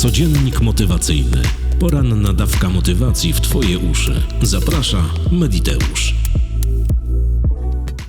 Codziennik motywacyjny. Poranna dawka motywacji w Twoje uszy. Zaprasza Mediteusz.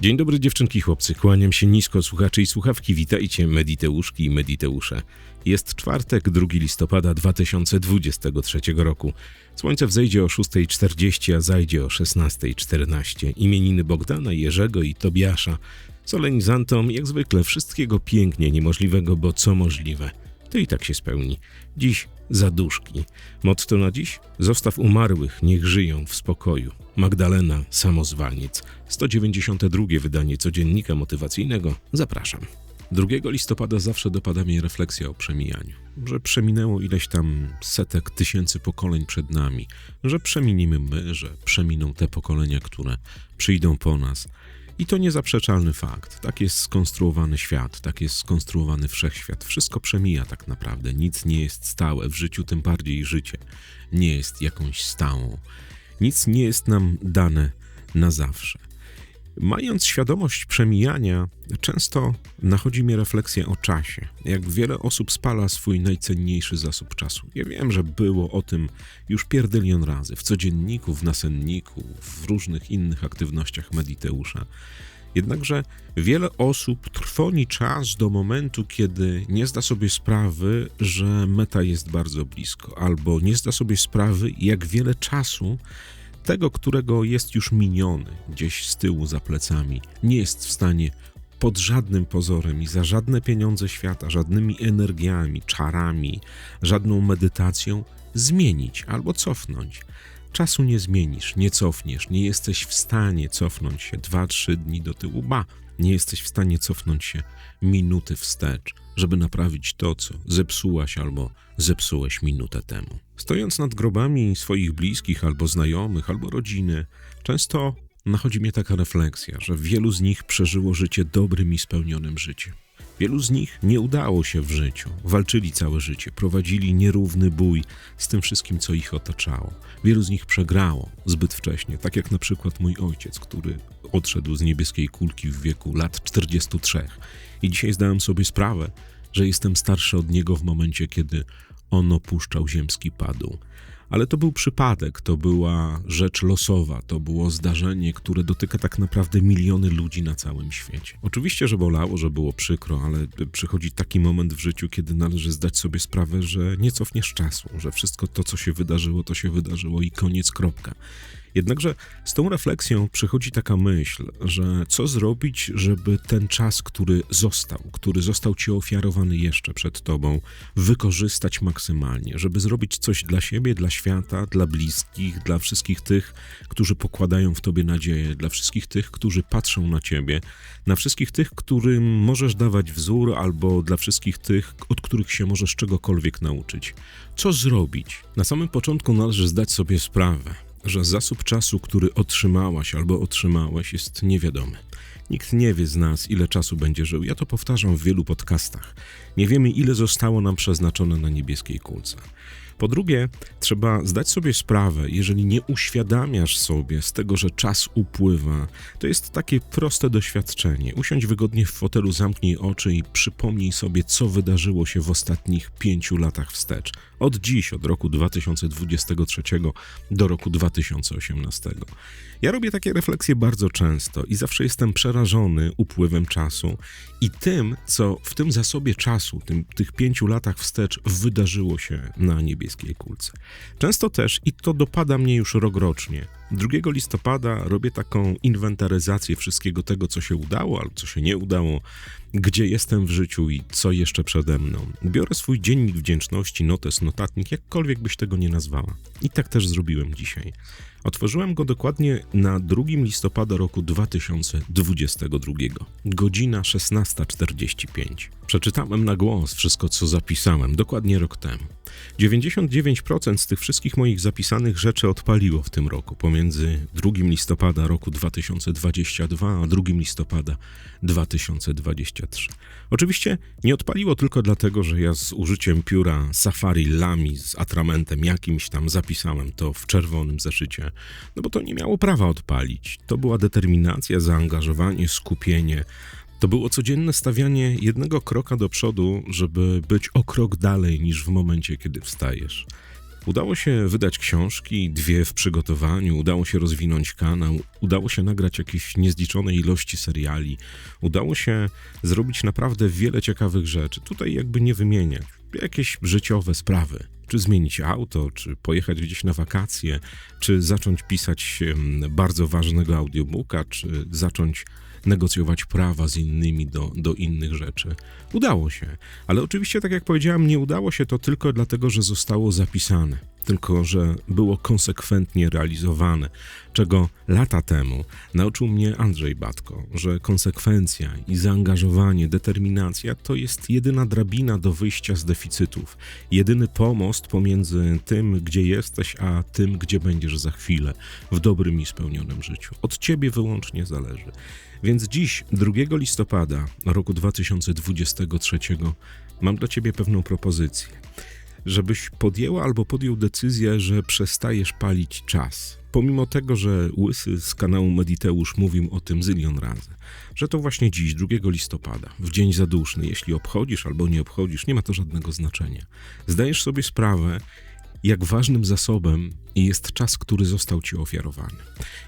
Dzień dobry dziewczynki chłopcy, kłaniam się nisko słuchaczy i słuchawki, witajcie Mediteuszki i Mediteusze. Jest czwartek, 2 listopada 2023 roku. Słońce wzejdzie o 6.40, a zajdzie o 16.14. Imieniny Bogdana, Jerzego i Tobiasza. Solenizantom jak zwykle wszystkiego pięknie niemożliwego, bo co możliwe, to i tak się spełni. Dziś zaduszki. Motto na dziś? Zostaw umarłych, niech żyją w spokoju. Magdalena Samozwalniec. 192 wydanie codziennika motywacyjnego. Zapraszam. 2 listopada zawsze dopada mnie refleksja o przemijaniu. Że przeminęło ileś tam setek tysięcy pokoleń przed nami, że przeminimy my, że przeminą te pokolenia, które przyjdą po nas. I to niezaprzeczalny fakt. Tak jest skonstruowany świat, tak jest skonstruowany wszechświat. Wszystko przemija tak naprawdę. Nic nie jest stałe w życiu, tym bardziej życie nie jest jakąś stałą. Nic nie jest nam dane na zawsze. Mając świadomość przemijania, często nachodzi mnie refleksja o czasie. Jak wiele osób spala swój najcenniejszy zasób czasu. Ja wiem, że było o tym już pierdylion razy w codzienniku, w nasenniku, w różnych innych aktywnościach Mediteusza. Jednakże wiele osób trwoni czas do momentu, kiedy nie zda sobie sprawy, że meta jest bardzo blisko, albo nie zda sobie sprawy, jak wiele czasu tego, którego jest już miniony gdzieś z tyłu za plecami, nie jest w stanie pod żadnym pozorem i za żadne pieniądze świata, żadnymi energiami, czarami, żadną medytacją zmienić albo cofnąć. Czasu nie zmienisz, nie cofniesz, nie jesteś w stanie cofnąć się dwa, trzy dni do tyłu, ba, nie jesteś w stanie cofnąć się minuty wstecz, żeby naprawić to, co zepsułaś albo zepsułeś minutę temu. Stojąc nad grobami swoich bliskich albo znajomych, albo rodziny, często nachodzi mnie taka refleksja, że wielu z nich przeżyło życie dobrym i spełnionym życiem. Wielu z nich nie udało się w życiu, walczyli całe życie, prowadzili nierówny bój z tym wszystkim, co ich otaczało. Wielu z nich przegrało zbyt wcześnie, tak jak na przykład mój ojciec, który odszedł z niebieskiej kulki w wieku lat 43. I dzisiaj zdałem sobie sprawę, że jestem starszy od niego w momencie, kiedy on opuszczał ziemski padł. Ale to był przypadek, to była rzecz losowa, to było zdarzenie, które dotyka tak naprawdę miliony ludzi na całym świecie. Oczywiście, że bolało, że było przykro, ale przychodzi taki moment w życiu, kiedy należy zdać sobie sprawę, że nie cofniesz czasu, że wszystko to, co się wydarzyło, to się wydarzyło i koniec, kropka. Jednakże z tą refleksją przychodzi taka myśl, że co zrobić, żeby ten czas, który został, który został ci ofiarowany jeszcze przed tobą, wykorzystać maksymalnie, żeby zrobić coś dla siebie, dla świata, dla bliskich, dla wszystkich tych, którzy pokładają w tobie nadzieję, dla wszystkich tych, którzy patrzą na ciebie, na wszystkich tych, którym możesz dawać wzór, albo dla wszystkich tych, od których się możesz czegokolwiek nauczyć. Co zrobić? Na samym początku należy zdać sobie sprawę że zasób czasu, który otrzymałaś albo otrzymałeś, jest niewiadomy. Nikt nie wie z nas, ile czasu będzie żył. Ja to powtarzam w wielu podcastach. Nie wiemy, ile zostało nam przeznaczone na niebieskiej kulce. Po drugie, trzeba zdać sobie sprawę, jeżeli nie uświadamiasz sobie z tego, że czas upływa, to jest takie proste doświadczenie. Usiądź wygodnie w fotelu, zamknij oczy i przypomnij sobie, co wydarzyło się w ostatnich pięciu latach wstecz. Od dziś, od roku 2023 do roku 2018. Ja robię takie refleksje bardzo często i zawsze jestem przerażony upływem czasu i tym, co w tym zasobie czasu, tym, tych pięciu latach wstecz wydarzyło się na niebieskiej kulce. Często też, i to dopada mnie już rokrocznie, 2 listopada robię taką inwentaryzację wszystkiego tego, co się udało, albo co się nie udało, gdzie jestem w życiu i co jeszcze przede mną. Biorę swój dziennik wdzięczności, notes, notatnik, jakkolwiek byś tego nie nazwała. I tak też zrobiłem dzisiaj. Otworzyłem go dokładnie na 2 listopada roku 2022, godzina 16.45. Przeczytałem na głos wszystko, co zapisałem, dokładnie rok temu. 99% z tych wszystkich moich zapisanych rzeczy odpaliło w tym roku, pomiędzy 2 listopada roku 2022 a 2 listopada 2023. Oczywiście nie odpaliło tylko dlatego, że ja z użyciem pióra Safari Lami z atramentem jakimś tam zapisałem to w czerwonym zeszycie, no bo to nie miało prawa odpalić. To była determinacja, zaangażowanie, skupienie, To było codzienne stawianie jednego kroka do przodu, żeby być o krok dalej niż w momencie, kiedy wstajesz. Udało się wydać książki, dwie w przygotowaniu, udało się rozwinąć kanał, udało się nagrać jakieś niezliczone ilości seriali, udało się zrobić naprawdę wiele ciekawych rzeczy. Tutaj jakby nie wymieniać. Jakieś życiowe sprawy. Czy zmienić auto, czy pojechać gdzieś na wakacje, czy zacząć pisać bardzo ważnego audiobooka, czy zacząć negocjować prawa z innymi do, do innych rzeczy. Udało się, ale oczywiście, tak jak powiedziałem, nie udało się to tylko dlatego, że zostało zapisane, tylko że było konsekwentnie realizowane, czego lata temu nauczył mnie Andrzej Batko, że konsekwencja i zaangażowanie, determinacja to jest jedyna drabina do wyjścia z deficytów, jedyny pomost pomiędzy tym, gdzie jesteś, a tym, gdzie będziesz za chwilę, w dobrym i spełnionym życiu. Od ciebie wyłącznie zależy. Więc dziś, 2 listopada roku 2023, mam dla Ciebie pewną propozycję. Żebyś podjęła albo podjął decyzję, że przestajesz palić czas. Pomimo tego, że Łysy z kanału Mediteusz mówił o tym zylion razy, że to właśnie dziś, 2 listopada, w dzień zaduszny, jeśli obchodzisz albo nie obchodzisz, nie ma to żadnego znaczenia. Zdajesz sobie sprawę, jak ważnym zasobem jest czas, który został ci ofiarowany.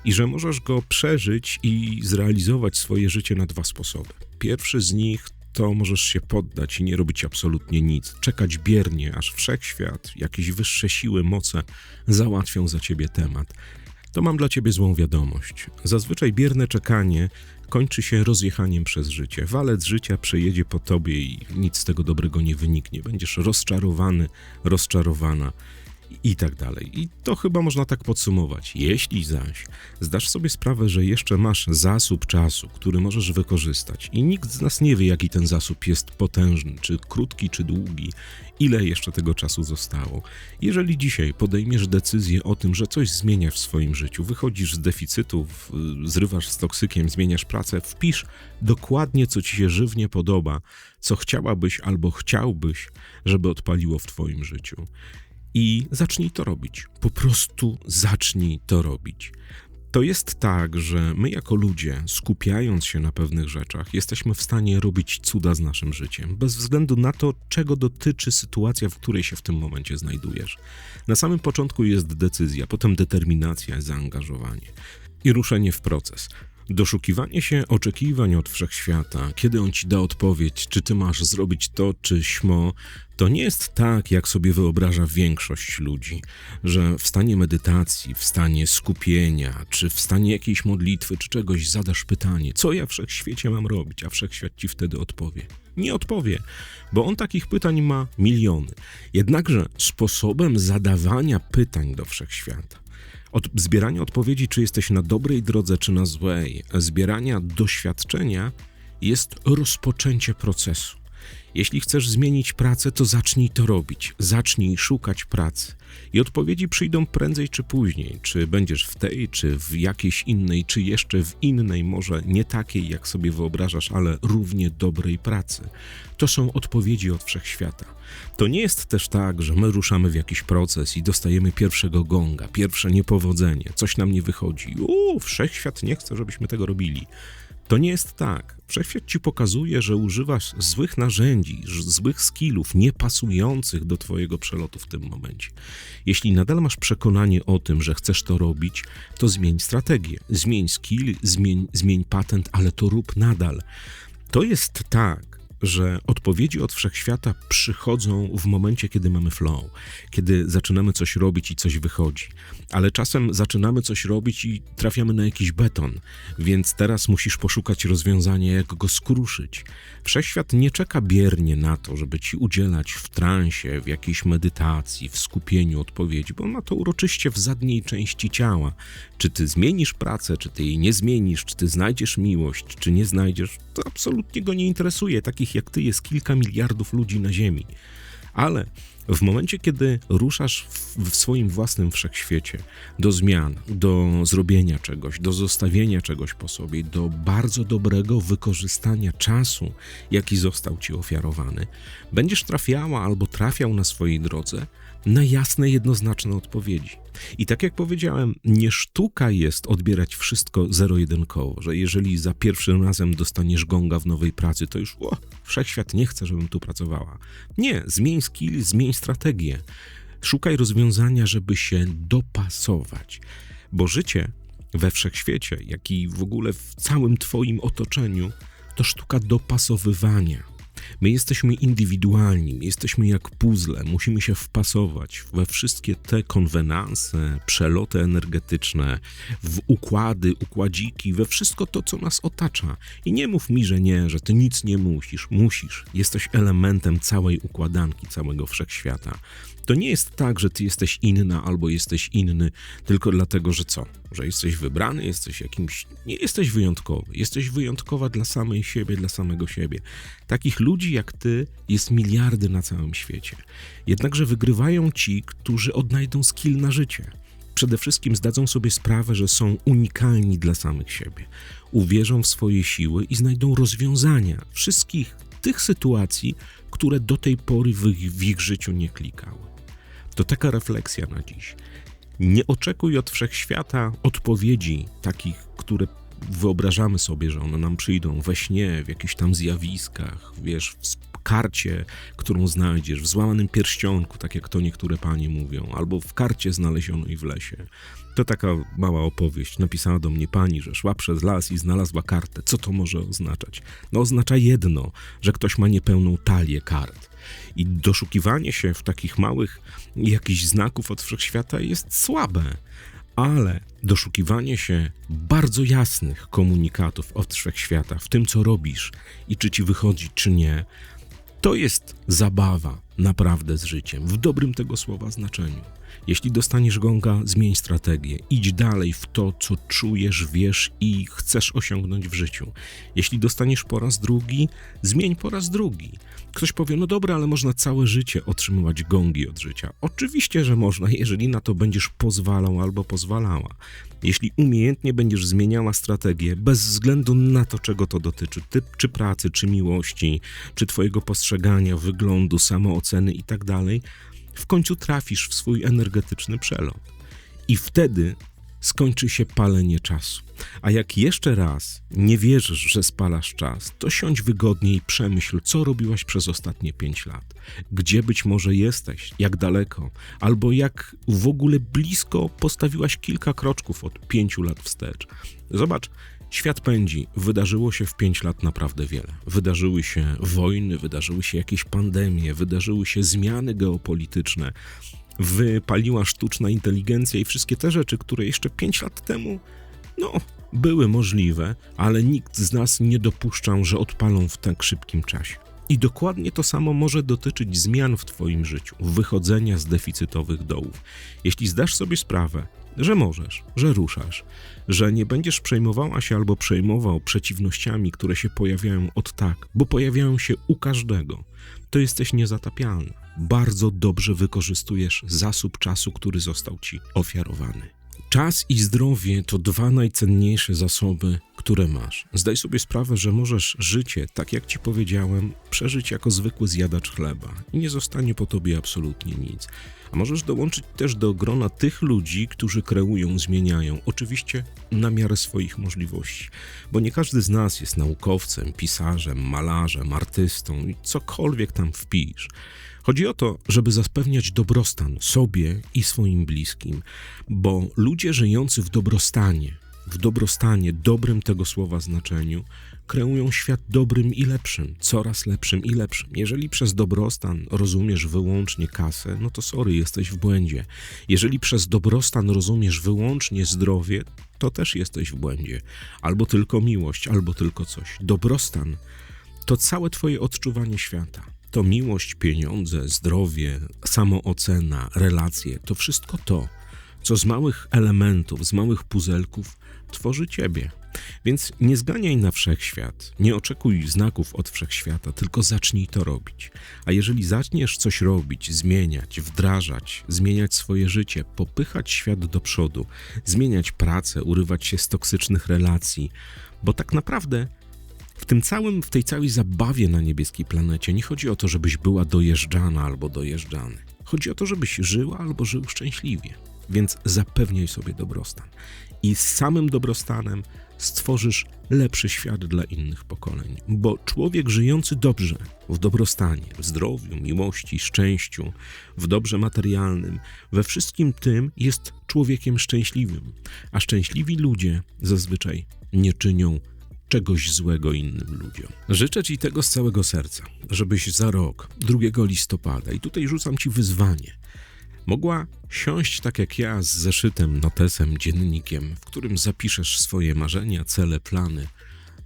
I że możesz go przeżyć i zrealizować swoje życie na dwa sposoby. Pierwszy z nich to możesz się poddać i nie robić absolutnie nic, czekać biernie, aż wszechświat, jakieś wyższe siły, moce załatwią za ciebie temat. To mam dla ciebie złą wiadomość. Zazwyczaj bierne czekanie kończy się rozjechaniem przez życie. Walec życia przejedzie po tobie i nic z tego dobrego nie wyniknie. Będziesz rozczarowany, rozczarowana i tak dalej. I to chyba można tak podsumować. Jeśli zaś zdasz sobie sprawę, że jeszcze masz zasób czasu, który możesz wykorzystać i nikt z nas nie wie, jaki ten zasób jest potężny, czy krótki, czy długi, ile jeszcze tego czasu zostało. Jeżeli dzisiaj podejmiesz decyzję o tym, że coś zmieniasz w swoim życiu, wychodzisz z deficytów, zrywasz z toksykiem, zmieniasz pracę, wpisz dokładnie, co ci się żywnie podoba, co chciałabyś albo chciałbyś, żeby odpaliło w twoim życiu i zacznij to robić. Po prostu zacznij to robić. To jest tak, że my jako ludzie, skupiając się na pewnych rzeczach, jesteśmy w stanie robić cuda z naszym życiem, bez względu na to, czego dotyczy sytuacja, w której się w tym momencie znajdujesz. Na samym początku jest decyzja, potem determinacja, zaangażowanie i ruszenie w proces. Doszukiwanie się oczekiwań od wszechświata, kiedy on ci da odpowiedź, czy ty masz zrobić to, czy śmo, to nie jest tak, jak sobie wyobraża większość ludzi, że w stanie medytacji, w stanie skupienia, czy w stanie jakiejś modlitwy, czy czegoś zadasz pytanie, co ja wszechświecie mam robić, a wszechświat ci wtedy odpowie. Nie odpowie, bo on takich pytań ma miliony. Jednakże sposobem zadawania pytań do wszechświata od zbierania odpowiedzi, czy jesteś na dobrej drodze, czy na złej, zbierania doświadczenia jest rozpoczęcie procesu. Jeśli chcesz zmienić pracę, to zacznij to robić. Zacznij szukać pracy. I odpowiedzi przyjdą prędzej czy później. Czy będziesz w tej, czy w jakiejś innej, czy jeszcze w innej, może nie takiej, jak sobie wyobrażasz, ale równie dobrej pracy. To są odpowiedzi od wszechświata. To nie jest też tak, że my ruszamy w jakiś proces i dostajemy pierwszego gonga, pierwsze niepowodzenie, coś nam nie wychodzi. Uuu, wszechświat nie chce, żebyśmy tego robili. To nie jest tak. Wszechświat ci pokazuje, że używasz złych narzędzi, złych skillów, niepasujących do twojego przelotu w tym momencie. Jeśli nadal masz przekonanie o tym, że chcesz to robić, to zmień strategię, zmień skill, zmień, zmień patent, ale to rób nadal. To jest tak, że odpowiedzi od wszechświata przychodzą w momencie, kiedy mamy flow, kiedy zaczynamy coś robić i coś wychodzi. Ale czasem zaczynamy coś robić i trafiamy na jakiś beton, więc teraz musisz poszukać rozwiązania, jak go skruszyć. Wszechświat nie czeka biernie na to, żeby ci udzielać w transie, w jakiejś medytacji, w skupieniu odpowiedzi, bo on ma to uroczyście w zadniej części ciała. Czy ty zmienisz pracę, czy ty jej nie zmienisz, czy ty znajdziesz miłość, czy nie znajdziesz, to absolutnie go nie interesuje. Takich jak ty jest kilka miliardów ludzi na Ziemi. Ale w momencie, kiedy ruszasz w, w, swoim własnym wszechświecie do zmian, do zrobienia czegoś, do zostawienia czegoś po sobie, do bardzo dobrego wykorzystania czasu, jaki został ci ofiarowany, będziesz trafiała albo trafiał na swojej drodze na jasne, jednoznaczne odpowiedzi. I tak jak powiedziałem, nie sztuka jest odbierać wszystko zero-jedynkowo, że jeżeli za pierwszym razem dostaniesz gonga w nowej pracy, to już o, wszechświat nie chce, żebym tu pracowała. Nie, zmień skill, zmień strategię. Szukaj rozwiązania, żeby się dopasować, bo życie we wszechświecie, jak i w ogóle w całym Twoim otoczeniu, to sztuka dopasowywania. My jesteśmy indywidualni, jesteśmy jak puzzle, musimy się wpasować we wszystkie te konwenanse, przeloty energetyczne, w układy, układziki, we wszystko to, co nas otacza. I nie mów mi, że nie, że ty nic nie musisz. Musisz. Jesteś elementem całej układanki, całego wszechświata. To nie jest tak, że ty jesteś inna albo jesteś inny tylko dlatego, że co? Że jesteś wybrany, jesteś jakimś. Nie jesteś wyjątkowy. Jesteś wyjątkowa dla samej siebie, dla samego siebie. Takich ludzi jak ty jest miliardy na całym świecie. Jednakże wygrywają ci, którzy odnajdą skill na życie. Przede wszystkim zdadzą sobie sprawę, że są unikalni dla samych siebie. Uwierzą w swoje siły i znajdą rozwiązania wszystkich tych sytuacji, które do tej pory w ich, w ich życiu nie klikały. To taka refleksja na dziś. Nie oczekuj od wszechświata odpowiedzi takich, które wyobrażamy sobie, że one nam przyjdą we śnie, w jakichś tam zjawiskach, wiesz, w karcie, którą znajdziesz, w złamanym pierścionku, tak jak to niektóre panie mówią, albo w karcie znalezionej w lesie. To taka mała opowieść. Napisała do mnie pani, że szła przez las i znalazła kartę. Co to może oznaczać? No oznacza jedno, że ktoś ma niepełną talię kart. I doszukiwanie się w takich małych jakichś znaków od wszechświata jest słabe, ale doszukiwanie się bardzo jasnych komunikatów od wszechświata w tym, co robisz i czy ci wychodzi, czy nie, to jest zabawa naprawdę z życiem, w dobrym tego słowa znaczeniu. Jeśli dostaniesz gonga, zmień strategię. Idź dalej w to, co czujesz, wiesz i chcesz osiągnąć w życiu. Jeśli dostaniesz po raz drugi, zmień po raz drugi. Ktoś powie, no dobra, ale można całe życie otrzymywać gongi od życia. Oczywiście, że można, jeżeli na to będziesz pozwalał albo pozwalała. Jeśli umiejętnie będziesz zmieniała strategię, bez względu na to, czego to dotyczy, typ czy pracy, czy miłości, czy twojego postrzegania, wyglądu, samooceny itd., tak w końcu trafisz w swój energetyczny przelot. I wtedy skończy się palenie czasu. A jak jeszcze raz nie wierzysz, że spalasz czas, to siądź wygodnie i przemyśl, co robiłaś przez ostatnie pięć lat. Gdzie być może jesteś, jak daleko, albo jak w ogóle blisko postawiłaś kilka kroczków od pięciu lat wstecz. Zobacz, Świat pędzi. Wydarzyło się w pięć lat naprawdę wiele. Wydarzyły się wojny, wydarzyły się jakieś pandemie, wydarzyły się zmiany geopolityczne, wypaliła sztuczna inteligencja i wszystkie te rzeczy, które jeszcze pięć lat temu, no, były możliwe, ale nikt z nas nie dopuszczał, że odpalą w tak szybkim czasie. I dokładnie to samo może dotyczyć zmian w Twoim życiu, wychodzenia z deficytowych dołów. Jeśli zdasz sobie sprawę, że możesz, że ruszasz, że nie będziesz przejmowała się albo przejmował przeciwnościami, które się pojawiają od tak, bo pojawiają się u każdego, to jesteś niezatapialny. Bardzo dobrze wykorzystujesz zasób czasu, który został ci ofiarowany. Czas i zdrowie to dwa najcenniejsze zasoby, które masz. Zdaj sobie sprawę, że możesz życie, tak jak ci powiedziałem, przeżyć jako zwykły zjadacz chleba i nie zostanie po tobie absolutnie nic. A możesz dołączyć też do grona tych ludzi, którzy kreują, zmieniają, oczywiście na miarę swoich możliwości, bo nie każdy z nas jest naukowcem, pisarzem, malarzem, artystą i cokolwiek tam wpisz. Chodzi o to, żeby zapewniać dobrostan sobie i swoim bliskim, bo ludzie żyjący w dobrostanie, w dobrostanie, dobrym tego słowa znaczeniu, kreują świat dobrym i lepszym, coraz lepszym i lepszym. Jeżeli przez dobrostan rozumiesz wyłącznie kasę, no to sorry, jesteś w błędzie. Jeżeli przez dobrostan rozumiesz wyłącznie zdrowie, to też jesteś w błędzie. Albo tylko miłość, albo tylko coś. Dobrostan to całe Twoje odczuwanie świata. To miłość, pieniądze, zdrowie, samoocena, relacje to wszystko to, co z małych elementów, z małych puzelków tworzy Ciebie. Więc nie zganiaj na wszechświat, nie oczekuj znaków od wszechświata, tylko zacznij to robić. A jeżeli zaczniesz coś robić, zmieniać, wdrażać, zmieniać swoje życie, popychać świat do przodu, zmieniać pracę, urywać się z toksycznych relacji, bo tak naprawdę w tym całym, w tej całej zabawie na niebieskiej planecie nie chodzi o to, żebyś była dojeżdżana albo dojeżdżany. Chodzi o to, żebyś żyła albo żył szczęśliwie. Więc zapewniaj sobie dobrostan. I z samym dobrostanem stworzysz lepszy świat dla innych pokoleń. Bo człowiek żyjący dobrze, w dobrostanie, w zdrowiu, miłości, szczęściu, w dobrze materialnym, we wszystkim tym jest człowiekiem szczęśliwym. A szczęśliwi ludzie zazwyczaj nie czynią czegoś złego innym ludziom. Życzę Ci tego z całego serca, żebyś za rok, 2 listopada, i tutaj rzucam Ci wyzwanie, mogła siąść tak jak ja z zeszytem, notesem, dziennikiem, w którym zapiszesz swoje marzenia, cele, plany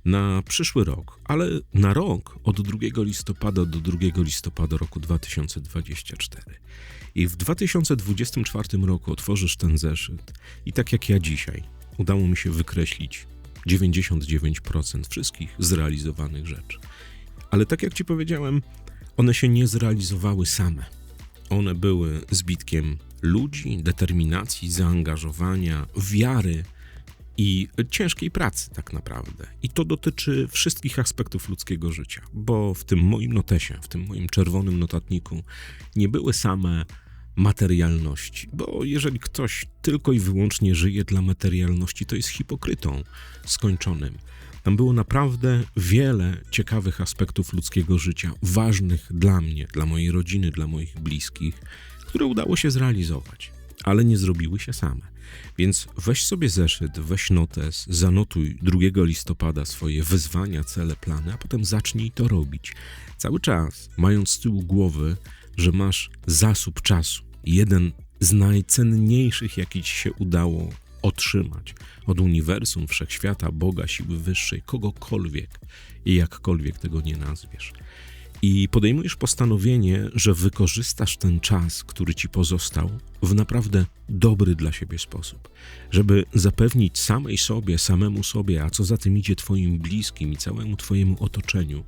na przyszły rok, ale na rok od 2 listopada do 2 listopada roku 2024. I w 2024 roku otworzysz ten zeszyt i tak jak ja dzisiaj, udało mi się wykreślić 99% wszystkich zrealizowanych rzeczy. Ale tak jak ci powiedziałem, one się nie zrealizowały same. One były zbitkiem ludzi, determinacji, zaangażowania, wiary i ciężkiej pracy, tak naprawdę. I to dotyczy wszystkich aspektów ludzkiego życia, bo w tym moim notesie, w tym moim czerwonym notatniku nie były same materialności, bo jeżeli ktoś tylko i wyłącznie żyje dla materialności, to jest hipokrytą skończonym. Tam było naprawdę wiele ciekawych aspektów ludzkiego życia, ważnych dla mnie, dla mojej rodziny, dla moich bliskich, które udało się zrealizować, ale nie zrobiły się same. Więc weź sobie zeszyt, weź notes, zanotuj 2 listopada swoje wyzwania, cele, plany, a potem zacznij to robić. Cały czas, mając z tyłu głowy, że masz zasób czasu, jeden z najcenniejszych, jaki ci się udało otrzymać od uniwersum, wszechświata, Boga, siły wyższej, kogokolwiek i jakkolwiek tego nie nazwiesz. I podejmujesz postanowienie, że wykorzystasz ten czas, który ci pozostał, w naprawdę dobry dla siebie sposób, żeby zapewnić samej sobie, samemu sobie, a co za tym idzie Twoim bliskim i całemu Twojemu otoczeniu,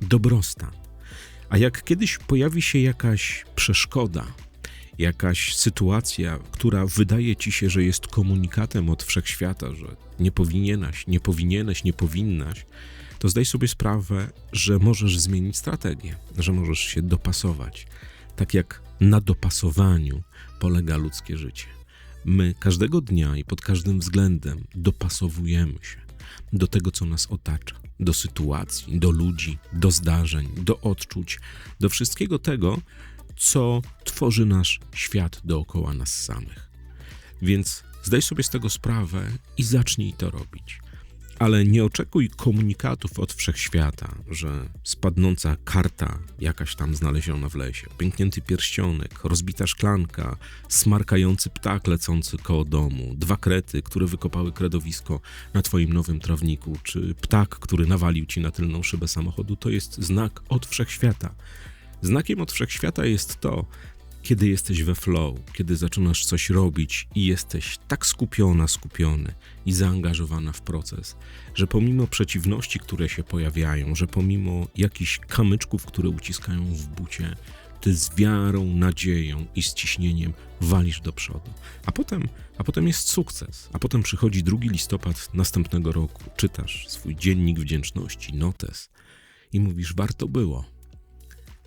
dobrostan. A jak kiedyś pojawi się jakaś przeszkoda, jakaś sytuacja, która wydaje ci się, że jest komunikatem od wszechświata, że nie powinieneś, nie powinieneś, nie powinnaś, to zdaj sobie sprawę, że możesz zmienić strategię, że możesz się dopasować. Tak jak na dopasowaniu polega ludzkie życie. My każdego dnia i pod każdym względem dopasowujemy się do tego, co nas otacza, do sytuacji, do ludzi, do zdarzeń, do odczuć, do wszystkiego tego, co tworzy nasz świat dookoła nas samych. Więc zdaj sobie z tego sprawę i zacznij to robić. Ale nie oczekuj komunikatów od wszechświata, że spadnąca karta, jakaś tam znaleziona w lesie, pęknięty pierścionek, rozbita szklanka, smarkający ptak lecący koło domu, dwa krety, które wykopały kredowisko na twoim nowym trawniku, czy ptak, który nawalił ci na tylną szybę samochodu, to jest znak od wszechświata. Znakiem od wszechświata jest to, kiedy jesteś we flow, kiedy zaczynasz coś robić i jesteś tak skupiona, skupiony i zaangażowana w proces, że pomimo przeciwności, które się pojawiają, że pomimo jakichś kamyczków, które uciskają w bucie, ty z wiarą, nadzieją i ściśnieniem walisz do przodu. A potem, a potem jest sukces. A potem przychodzi 2 listopad następnego roku, czytasz swój dziennik wdzięczności, notes i mówisz, warto było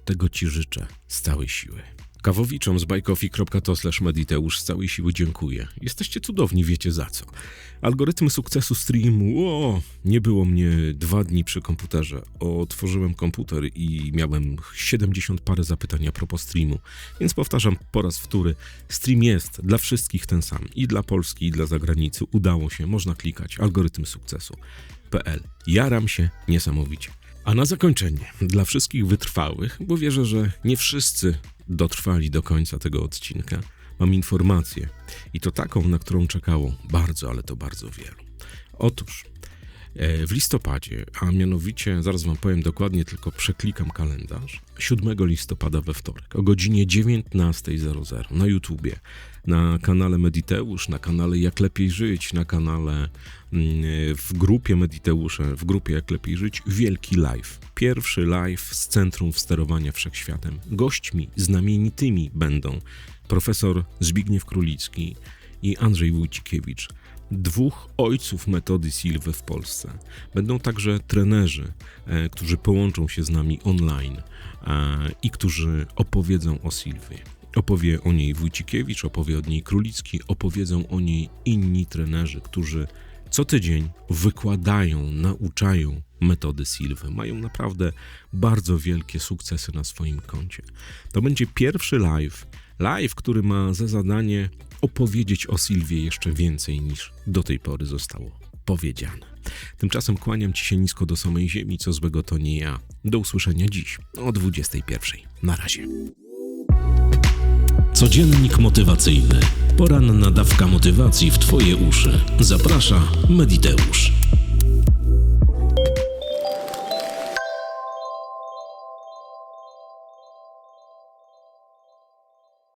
tego Ci życzę z całej siły. Kawowiczom z bajkofi.to mediteusz z całej siły dziękuję. Jesteście cudowni, wiecie za co. Algorytm sukcesu streamu, o, nie było mnie dwa dni przy komputerze. Otworzyłem komputer i miałem 70 parę zapytań a propos streamu. Więc powtarzam po raz wtóry, stream jest dla wszystkich ten sam. I dla Polski, i dla zagranicy. Udało się, można klikać. Algorytm sukcesu.pl. Jaram się niesamowicie. A na zakończenie, dla wszystkich wytrwałych, bo wierzę, że nie wszyscy dotrwali do końca tego odcinka, mam informację i to taką, na którą czekało bardzo, ale to bardzo wielu. Otóż w listopadzie, a mianowicie, zaraz wam powiem dokładnie, tylko przeklikam kalendarz, 7 listopada we wtorek o godzinie 19.00 na YouTubie, na kanale Mediteusz, na kanale Jak Lepiej Żyć, na kanale mm, w grupie Mediteusze, w grupie Jak Lepiej Żyć, wielki live. Pierwszy live z Centrum Sterowania Wszechświatem. Gośćmi znamienitymi będą profesor Zbigniew Królicki i Andrzej Wójcikiewicz dwóch ojców metody Silwy w Polsce. Będą także trenerzy, e, którzy połączą się z nami online e, i którzy opowiedzą o Silwie. Opowie o niej Wójcikiewicz, opowie o niej Królicki, opowiedzą o niej inni trenerzy, którzy co tydzień wykładają, nauczają metody Silwy. Mają naprawdę bardzo wielkie sukcesy na swoim koncie. To będzie pierwszy live, live, który ma za zadanie opowiedzieć o Silwie jeszcze więcej niż do tej pory zostało powiedziane. Tymczasem kłaniam Ci się nisko do samej ziemi, co złego to nie ja. Do usłyszenia dziś o 21. Na razie. Codziennik motywacyjny. Poranna dawka motywacji w Twoje uszy. Zaprasza Mediteusz.